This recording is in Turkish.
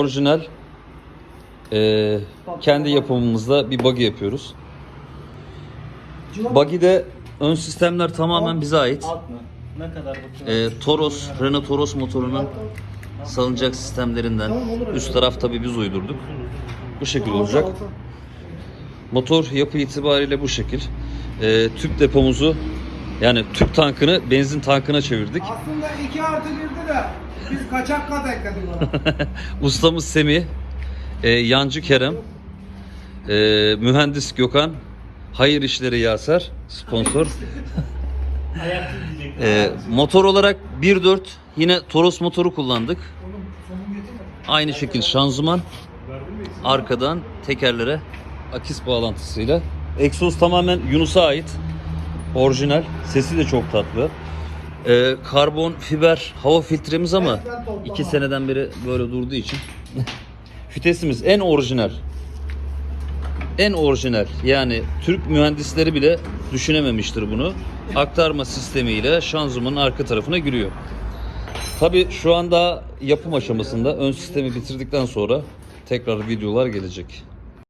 Orijinal e, kendi yapımımızda bir buggy yapıyoruz. Buggy'de ön sistemler tamamen bize ait. Alt mı? Ne kadar bakıyor? E, Toros, Renault Toros motorunun salıncak sistemlerinden üst taraf tabi biz uydurduk. Bu şekil olacak. Motor yapı itibariyle bu şekil. E, tüp depomuzu yani tüp tankını benzin tankına çevirdik. Aslında 2 artı 1'di de biz kaçak kat ekledik ona. Ustamız Semih, e, Yancı Kerem, e, mühendis Gökhan, Hayır İşleri Yaser sponsor. E, motor olarak 1.4 yine Toros motoru kullandık. Aynı şekil şanzıman. Arkadan tekerlere akis bağlantısıyla. Egzoz tamamen Yunus'a ait. Orijinal. Sesi de çok tatlı. E, karbon fiber hava filtremiz ama iki seneden beri böyle durduğu için. Vitesimiz en orijinal. En orijinal. Yani Türk mühendisleri bile düşünememiştir bunu. Aktarma sistemiyle şanzımanın arka tarafına giriyor. Tabi şu anda yapım aşamasında ön sistemi bitirdikten sonra tekrar videolar gelecek.